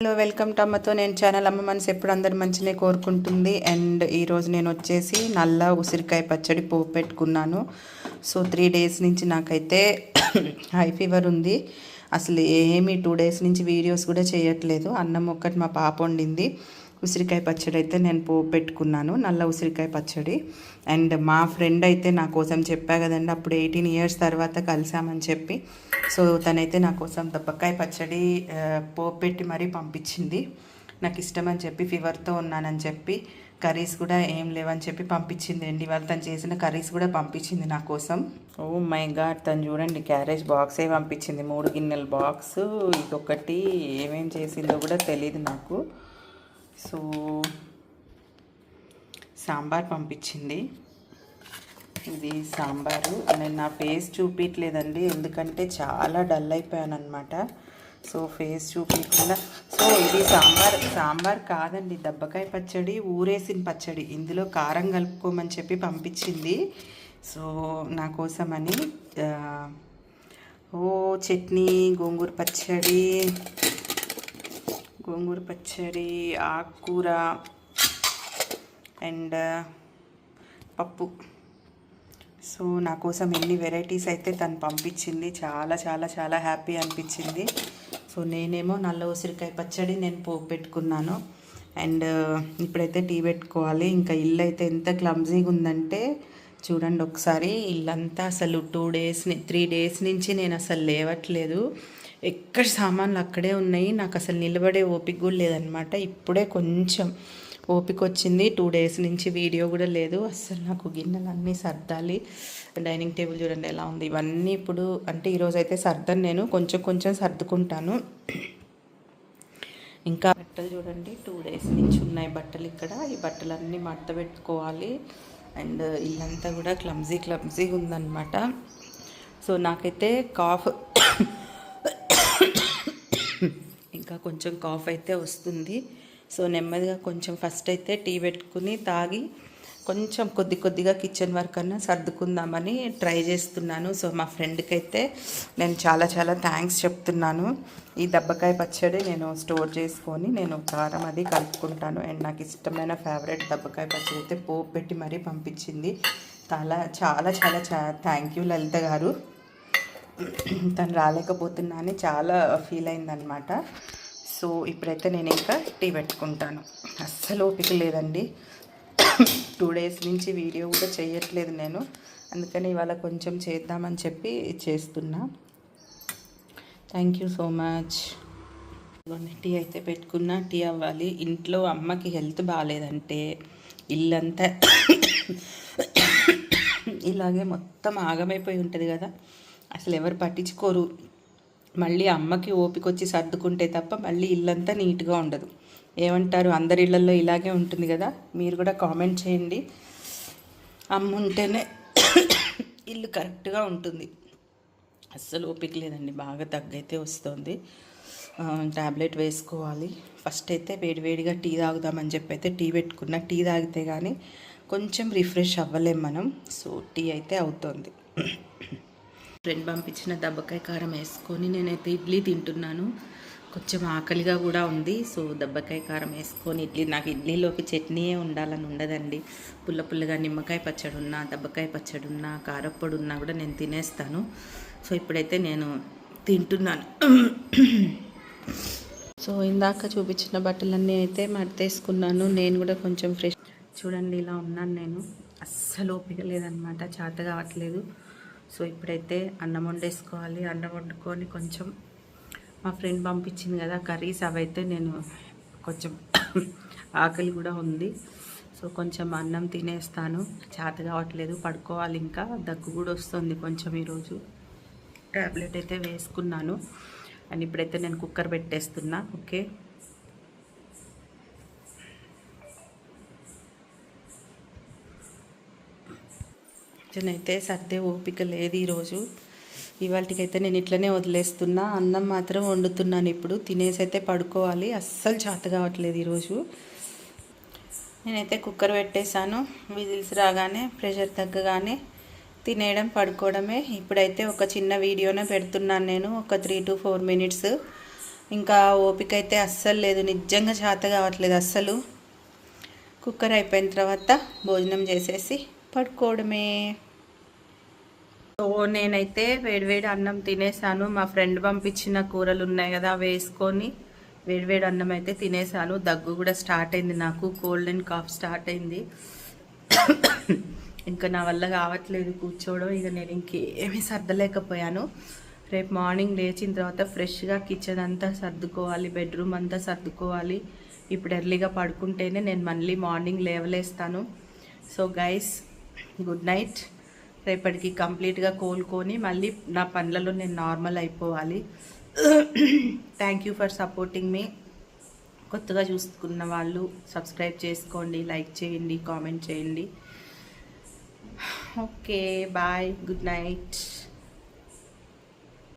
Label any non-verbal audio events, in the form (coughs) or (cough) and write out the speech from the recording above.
Hello welcome to అమ్మతో నేను channel అమ్మ మనసు ఎప్పుడు అందరు మంచినే కోరుకుంటుంది. అండ్ ఈరోజు నేను వచ్చేసి నల్ల ఉసిరికాయ పచ్చడి పోపు పెట్టుకున్నాను. సో త్రీ డేస్ నుంచి నాకైతే (coughs) హై ఫీవర్ ఉంది. అసలు ఏమీ టూ డేస్ నుంచి వీడియోస్ కూడా చేయట్లేదు. అన్నం ఒక్కటి మా పాప వండింది. ఉసిరికాయ పచ్చడి అయితే నేను పో పెట్టుకున్నాను నల్ల ఉసిరికాయ పచ్చడి. అండ్ మా ఫ్రెండ్ అయితే నా కోసం చెప్పా కదండి అప్పుడు ఎయిటీన్ ఇయర్స్ తర్వాత కలిసామని చెప్పి. సో తనైతే నా కోసం దప్పకాయ పచ్చడి పో పెట్టి మరీ పంపించింది. నాకు ఇష్టం అని చెప్పి ఫీవర్తో ఉన్నానని చెప్పి. కర్రీస్ కూడా ఏం లేవని చెప్పి పంపించింది. అండి వాళ్ళు తను చేసిన కర్రీస్ కూడా పంపించింది నా కోసం. ఓ మై గాడ్ తను చూడండి క్యారేజ్ బాక్సే పంపించింది. మూడు గిన్నెల బాక్స్ ఇదొకటి ఏమేం చేసిందో కూడా తెలియదు నాకు. సో సాంబార్ పంపించింది. ఇది సాంబారు. నేను నా ఫేస్ చూపించలేదండి ఎందుకంటే చాలా డల్ అయిపోయాను అనమాట సో ఫేస్ చూపించకుండా సో ఇది సాంబార్ సాంబార్ కాదండి. దబ్బకాయ పచ్చడి ఊరేసిన పచ్చడి. ఇందులో కారం కలుపుకోమని చెప్పి పంపించింది. సో నా కోసమని ఓ చట్నీ గోంగూర పచ్చడి గోంగూర పచ్చడి ఆకుకూర అండ్ పప్పు. సో నా కోసం ఎన్ని వెరైటీస్ అయితే తను పంపించింది చాలా చాలా చాలా హ్యాపీ అనిపించింది. సో నేనేమో నల్ల ఉసిరికాయ పచ్చడి నేను పోపు పెట్టుకున్నాను. అండ్ ఇప్పుడైతే టీ పెట్టుకోవాలి. ఇంకా ఇల్లు అయితే ఎంత క్లమ్జీగా ఉందంటే చూడండి ఒకసారి ఇల్లంతా అసలు టూ డేస్ త్రీ డేస్ నుంచి నేను అసలు లేవట్లేదు. ఎక్కడ సామాన్లు అక్కడే ఉన్నాయి నాకు అసలు నిలబడే ఓపిక కూడా లేదనమాట ఇప్పుడే కొంచెం ఓపిక వచ్చింది. టూ డేస్ నుంచి వీడియో కూడా లేదు. అస్సలు నాకు గిన్నెలు అన్నీ సర్దాలి. డైనింగ్ టేబుల్ చూడండి ఎలా ఉంది. ఇవన్నీ ఇప్పుడు అంటే ఈరోజు అయితే సర్దను నేను. కొంచెం కొంచెం సర్దుకుంటాను. ఇంకా బట్టలు చూడండి. టూ డేస్ నుంచి ఉన్నాయి బట్టలు ఇక్కడ. ఈ బట్టలన్నీ మడత పెట్టుకోవాలి. అండ్ ఇల్లంతా కూడా క్లమ్జీ క్లమ్జీగా ఉందన్నమాట. సో నాకైతే కాఫ్ ఇంకా కొంచెం కాఫ్ అయితే వస్తుంది. సో నెమ్మదిగా కొంచెం ఫస్ట్ అయితే టీ పెట్టుకుని తాగి కొంచెం కొద్ది కొద్దిగా కిచెన్ వర్క్ అన్నా సర్దుకుందామని ట్రై చేస్తున్నాను. సో మా ఫ్రెండ్కి అయితే నేను చాలా చాలా థ్యాంక్స్ చెప్తున్నాను. ఈ దబ్బకాయ పచ్చడి నేను స్టోర్ చేసుకొని నేను కారం అది కలుపుకుంటాను. అండ్ నాకు ఇష్టమైన ఫేవరెట్ దబ్బకాయ పచ్చడి అయితే పోపు పెట్టి మరీ పంపించింది. చాలా చాలా చాలా థ్యాంక్ యూ లలిత గారు. తను రాలేకపోతున్నా అని చాలా ఫీల్ అయిందనమాట సో ఇప్పుడైతే నేను ఇంకా టీ పెట్టుకుంటాను. అస్సలు ఓపిక లేదండి. టూ డేస్ నుంచి వీడియో కూడా చేయట్లేదు నేను. అందుకని ఇవాళ కొంచెం చేద్దామని చెప్పి చేస్తున్నా. Thank you so much. Tea అయితే పెట్టుకున్నా. టీ అవ్వాలి. ఇంట్లో అమ్మకి హెల్త్ బాగాలేదంటే ఇల్లంతా ఇలాగే మొత్తం ఆగమైపోయి ఉంటుంది కదా. అసలు ఎవరు పట్టించుకోరు. మళ్ళీ అమ్మకి ఓపిక వచ్చి సర్దుకుంటే తప్ప మళ్ళీ ఇల్లంతా నీట్గా ఉండదు. ఏమంటారు? అందరి ఇళ్ళల్లో ఇలాగే ఉంటుంది కదా? మీరు కూడా కామెంట్ చేయండి. అమ్మ ఉంటేనే ఇల్లు కరెక్ట్గా ఉంటుంది. అస్సలు ఓపిక లేదండి. బాగా తగ్గైతే వస్తుంది. ట్యాబ్లెట్ వేసుకోవాలి. ఫస్ట్ అయితే వేడివేడిగా టీ తాగుదామని చెప్పి అయితే టీ పెట్టుకున్న. టీ తాగితే కానీ కొంచెం రిఫ్రెష్ అవ్వలేం మనం. సో టీ అయితే అవుతుంది. ఫ్రెండ్ పంపించిన దబ్బకాయ కారం వేసుకొని నేనైతే ఇడ్లీ తింటున్నాను. కొంచెం ఆకలిగా కూడా ఉంది. సో దబ్బకాయ కారం వేసుకొని ఇడ్లీ నాకు ఇడ్లీలోకి చట్నీయే ఉండాలని ఉండదండి. పుల్ల పుల్లగా నిమ్మకాయ పచ్చడి ఉన్నా దబ్బకాయ పచ్చడి ఉన్నా కారప్పొడి ఉన్నా కూడా నేను తినేస్తాను. సో ఇప్పుడైతే నేను తింటున్నాను. సో ఇందాక చూపించిన బట్టలన్నీ అయితే మడతేసుకున్నాను. నేను కూడా కొంచెం ఫ్రెష్. చూడండి ఇలా ఉన్నాను నేను. అస్సలు ఓపిక లేదనమాట. చేత కావట్లేదు సో ఇప్పుడైతే అన్నం వండేసుకోవాలి. అన్నం వండుకొని కొంచెం మా ఫ్రెండ్ పంపించింది కదా కర్రీస్ అవైతే నేను కొంచెం (coughs) ఆకలి కూడా ఉంది. సో కొంచెం అన్నం తినేస్తాను. చేత కావట్లేదు పడుకోవాలి ఇంకా. దగ్గు కూడా వస్తుంది కొంచెం ఈరోజు. ట్యాబ్లెట్ అయితే వేసుకున్నాను. అండ్ ఇప్పుడైతే నేను కుక్కర్ పెట్టేస్తున్నా. ఓకే. అయితే సర్దే ఓపిక లేదు ఈరోజు. ఇవాళకైతే నేను ఇట్లనే వదిలేస్తున్నా. అన్నం మాత్రం వండుతున్నాను ఇప్పుడు. తినేసి అయితే పడుకోవాలి. అస్సలు చేత కావట్లేదు ఈరోజు. నేనైతే కుక్కర్ పెట్టేశాను. విజిల్స్ రాగానే ప్రెషర్ తగ్గగానే తినేయడం పడుకోవడమే. ఇప్పుడైతే ఒక చిన్న వీడియోనే పెడుతున్నాను నేను. ఒక త్రీ టు ఫోర్ మినిట్స్. ఇంకా ఓపిక అయితే అస్సలు లేదు. నిజంగా చేత కావట్లేదు అస్సలు. కుక్కర్ అయిపోయిన తర్వాత భోజనం చేసేసి పడుకోవడమే. సో నేనైతే వేడివేడి అన్నం తినేసాను మా ఫ్రెండ్ పంపించిన కూరలు ఉన్నాయి కదా వేసుకొని వేడివేడి అన్నం అయితే తినేసాను దగ్గు కూడా స్టార్ట్ అయింది నాకు. కోల్డ్ అండ్ కాఫ్ స్టార్ట్ అయింది. ఇంకా నా వల్ల కావట్లేదు కూర్చోవడం. ఇక నేను ఇంకేమీ సర్దలేకపోయాను. రేపు మార్నింగ్ లేచిన తర్వాత ఫ్రెష్గా కిచెన్ అంతా సర్దుకోవాలి బెడ్రూమ్ అంతా సర్దుకోవాలి. ఇప్పుడు ఎర్లీగా పడుకుంటేనే నేను మళ్ళీ మార్నింగ్ లేవలేస్తాను. సో గైస్ గుడ్ నైట్ రేపటికి కంప్లీట్గా కోలుకొని మళ్ళీ నా పనులలో నేను నార్మల్ అయిపోవాలి. థ్యాంక్ యూ ఫర్ సపోర్టింగ్ మీ కొత్తగా చూసుకున్న వాళ్ళు సబ్స్క్రైబ్ చేసుకోండి లైక్ చేయండి కామెంట్ చేయండి. Okay bye good night